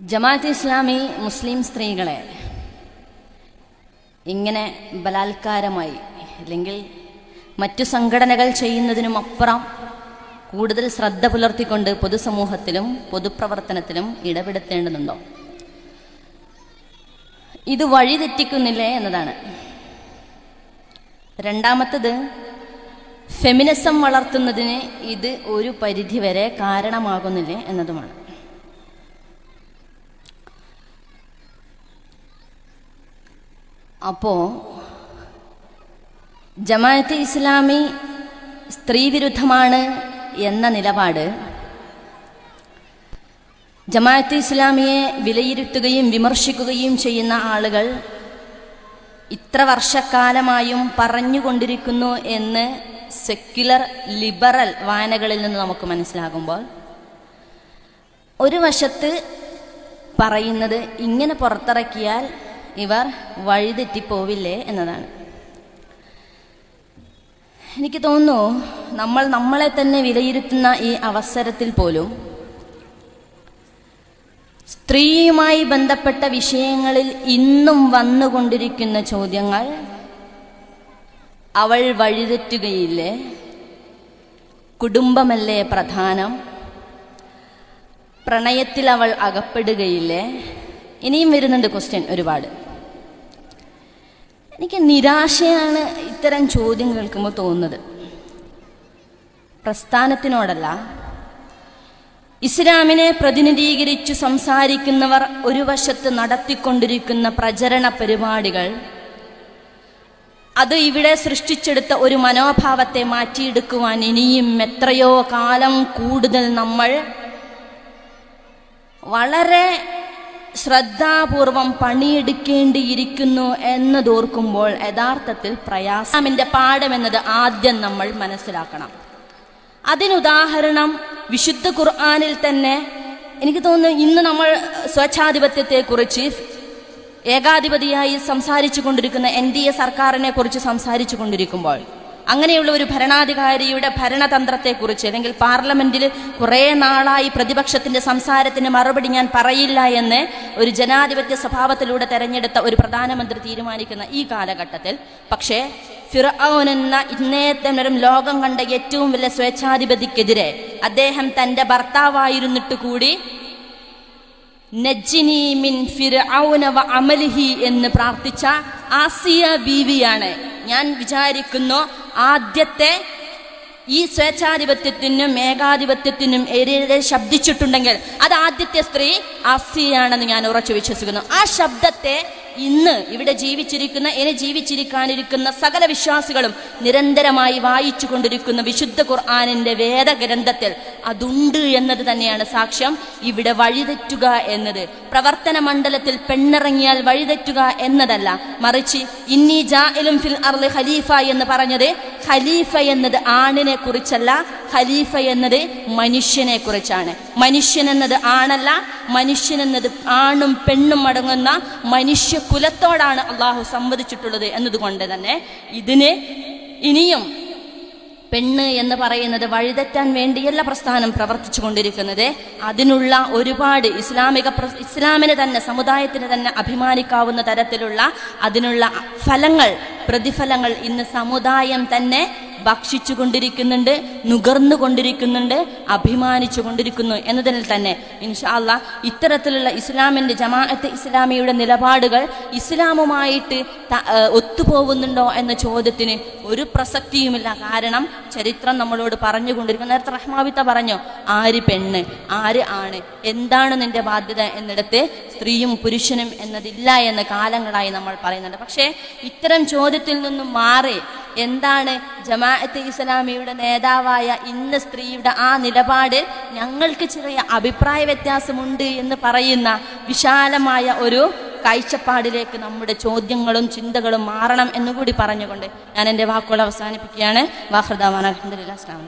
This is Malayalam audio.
ജമാഅത്ത് ഇസ്ലാമി മുസ്ലിം സ്ത്രീകളെ ഇങ്ങനെ ബലാത്കാരമായി അല്ലെങ്കിൽ മറ്റു സംഘടനകൾ ചെയ്യുന്നതിനും അപ്പുറം കൂടുതൽ ശ്രദ്ധ പുലർത്തിക്കൊണ്ട് പൊതുസമൂഹത്തിലും പൊതുപ്രവർത്തനത്തിലും ഇടപെടുത്തേണ്ടതുണ്ടോ? ഇത് വഴിതെറ്റിക്കുന്നില്ലേ എന്നതാണ്. രണ്ടാമത്തത് ഫെമിനിസം വളർത്തുന്നതിന് ഇത് ഒരു പരിധിവരെ കാരണമാകുന്നില്ലേ എന്നതുമാണ്. അപ്പോ ജമാഅത്ത് ഇസ്ലാമി സ്ത്രീവിരുദ്ധമാണ് എന്ന നിലപാട് ജമാഅത്ത് ഇസ്ലാമിയെ വിലയിരുത്തുകയും വിമർശിക്കുകയും ചെയ്യുന്ന ആളുകൾ ഇത്ര വർഷക്കാലമായും പറഞ്ഞുകൊണ്ടിരിക്കുന്നു എന്ന് സെക്യുലർ ലിബറൽ വായനകളിൽ നിന്ന് നമുക്ക് മനസ്സിലാകുമ്പോൾ ഒരു വശത്ത് പറയുന്നത് ഇങ്ങനെ പുറത്തിറക്കിയാൽ ഇവർ വഴിതെറ്റിപ്പോവില്ലേ എന്നതാണ്. എനിക്ക് തോന്നുന്നു നമ്മൾ നമ്മളെ തന്നെ വിലയിരുത്തുന്ന ഈ അവസരത്തിൽ പോലും സ്ത്രീയുമായി ബന്ധപ്പെട്ട വിഷയങ്ങളിൽ ഇന്നും വന്നുകൊണ്ടിരിക്കുന്ന ചോദ്യങ്ങൾ അവൾ വഴിതെറ്റുകയില്ലേ? കുടുംബമല്ലേ പ്രധാനം? പ്രണയത്തിൽ അവൾ അകപ്പെടുകയില്ലേ? ഇനിയും വരുന്നുണ്ട് ക്വസ്റ്റ്യൻ ഒരുപാട്. എനിക്ക് നിരാശയാണ് ഇത്തരം ചോദ്യം കേൾക്കുമ്പോൾ തോന്നുന്നത്. പ്രസ്ഥാനത്തിനോടല്ല. ഇസ്ലാമിനെ പ്രതിനിധീകരിച്ചു സംസാരിക്കുന്നവർ ഒരു വശത്ത് നടത്തിക്കൊണ്ടിരിക്കുന്ന പ്രചരണ പരിപാടികൾ അത് ഇവിടെ സൃഷ്ടിച്ചെടുത്ത ഒരു മനോഭാവത്തെ മാറ്റിയെടുക്കുവാൻ ഇനിയും എത്രയോ കാലം കൂടുതൽ നമ്മൾ വളരെ ശ്രദ്ധാപൂർവം പണിയെടുക്കേണ്ടിയിരിക്കുന്നു എന്നതോർക്കുമ്പോൾ യഥാർത്ഥത്തിൽ പ്രയാസമിന്റെ പാഠമെന്നത് ആദ്യം നമ്മൾ മനസ്സിലാക്കണം. അതിനുദാഹരണം വിശുദ്ധ ഖുർആാനിൽ തന്നെ എനിക്ക് തോന്നുന്നു ഇന്ന് നമ്മൾ സ്വച്ഛാധിപത്യത്തെ കുറിച്ച് ഏകാധിപതിയായി സംസാരിച്ചു കൊണ്ടിരിക്കുന്ന എൻ ഡി എ സർക്കാരിനെ കുറിച്ച് സംസാരിച്ചു കൊണ്ടിരിക്കുമ്പോൾ അങ്ങനെയുള്ള ഒരു ഭരണാധികാരിയുടെ ഭരണതന്ത്രത്തെക്കുറിച്ച് അല്ലെങ്കിൽ പാർലമെന്റിൽ കുറേ നാളായി പ്രതിപക്ഷത്തിന്റെ സംസാരത്തിന് മറുപടി ഞാൻ പറയില്ല എന്ന് ഒരു ജനാധിപത്യ സ്വഭാവത്തിലൂടെ തെരഞ്ഞെടുത്ത ഒരു പ്രധാനമന്ത്രി തീരുമാനിക്കുന്ന ഈ കാലഘട്ടത്തിൽ. പക്ഷേ ഫിറൌൻ എന്ന ഇന്നേത്തെ നേരം ലോകം കണ്ട ഏറ്റവും വലിയ സ്വേച്ഛാധിപതിക്കെതിരെ അദ്ദേഹം തന്റെ ഭർത്താവായിരുന്നിട്ട് കൂടി മിൻ വ എന്ന് പ്രാർത്ഥിച്ച ആസിയ ബീവിയാണ്. ഞാൻ വിചാരിക്കുന്നു ആദ്യത്തെ ഈ സ്വേച്ഛാധിപത്യത്തിനും ഏകാധിപത്യത്തിനും എതിരെ ശബ്ദിച്ചിട്ടുണ്ടെങ്കിൽ അത് ആദ്യത്തെ സ്ത്രീ അസിയാണെന്ന് ഞാൻ ഉറച്ചു വിശ്വസിക്കുന്നു. ആ ശബ്ദത്തെ ഇന്ന് ഇവിടെ ജീവിച്ചിരിക്കുന്ന ഇനി ജീവിച്ചിരിക്കാനിരിക്കുന്ന സകല വിശ്വാസികളും നിരന്തരമായി വായിച്ചു കൊണ്ടിരിക്കുന്ന വിശുദ്ധ ഖുർആാനിന്റെ വേദഗ്രന്ഥത്തിൽ അതുണ്ട് എന്നത് തന്നെയാണ് സാക്ഷ്യം. ഇവിടെ വഴിതെറ്റുക എന്നത് പ്രവർത്തന മണ്ഡലത്തിൽ പെണ്ണിറങ്ങിയാൽ വഴിതെറ്റുക എന്നതല്ല. മറിച്ച് ഇന്നി ജാഇലും ഫിൽ അർ ഖലീഫ എന്ന് പറഞ്ഞത് ഖലീഫ എന്നത് ആണിനെ കുറിച്ചല്ല ഖലീഫ എന്നത് മനുഷ്യനെ കുറിച്ചാണ്. മനുഷ്യൻ എന്നത് ആണല്ല മനുഷ്യൻ എന്നത് ആണും പെണ്ണും അടങ്ങുന്ന മനുഷ്യ കുലത്തോടാണ് അള്ളാഹു സംവദിച്ചിട്ടുള്ളത് എന്നതുകൊണ്ട് തന്നെ ഇതിന് ഇനിയും പെണ്ണ് എന്ന് പറയുന്നത് വഴിതെറ്റാൻ വേണ്ടിയല്ല പ്രസ്ഥാനം പ്രവർത്തിച്ചു കൊണ്ടിരിക്കുന്നത് അതിനുള്ള ഒരുപാട് ഇസ്ലാമിക ഇസ്ലാമിന് തന്നെ സമുദായത്തിന് തന്നെ അഭിമാനിക്കാവുന്ന തരത്തിലുള്ള അതിനുള്ള ഫലങ്ങൾ പ്രതിഫലങ്ങൾ ഇന്ന് സമുദായം തന്നെ ഭക്ഷിച്ചു കൊണ്ടിരിക്കുന്നുണ്ട് നുകർന്നു കൊണ്ടിരിക്കുന്നുണ്ട് അഭിമാനിച്ചു കൊണ്ടിരിക്കുന്നു എന്നതിൽ തന്നെ ഇൻഷാല്ല ഇത്തരത്തിലുള്ള ഇസ്ലാമിന്റെ ജമാഅത്ത് ഇസ്ലാമിയുടെ നിലപാടുകൾ ഇസ്ലാമുമായിട്ട് ഒത്തുപോകുന്നുണ്ടോ എന്ന ചോദ്യത്തിന് ഒരു പ്രസക്തിയുമില്ല. കാരണം ചരിത്രം നമ്മളോട് പറഞ്ഞുകൊണ്ടിരിക്കുന്നു. നേരത്തെ റഹ്മാവിത്ത പറഞ്ഞു ആര് പെണ്ണ്? ആര് ആണ്? എന്താണ് നിന്റെ ബാധ്യത? എന്നിടത്ത് സ്ത്രീയും പുരുഷനും എന്നതില്ല എന്ന് കാലങ്ങളായി നമ്മൾ പറയുന്നുണ്ട്. പക്ഷേ ഇത്തരം ചോദ്യത്തിൽ നിന്നും മാറി എന്താണ് ജമാഅത്ത് ഇസ്ലാമിയുടെ നേതാവായ ഇന്ന സ്ത്രീയുടെ ആ നിലപാട് ഞങ്ങൾക്ക് ചെറിയ അഭിപ്രായ വ്യത്യാസമുണ്ട് എന്ന് പറയുന്ന വിശാലമായ ഒരു കാഴ്ചപ്പാടിലേക്ക് നമ്മുടെ ചോദ്യങ്ങളും ചിന്തകളും മാറണം എന്നുകൂടി പറഞ്ഞുകൊണ്ട് ഞാൻ എന്റെ വാക്കുകൾ അവസാനിപ്പിക്കുകയാണ്. വാഹൃദാൻ അലഹദില്ല അസ്ലാം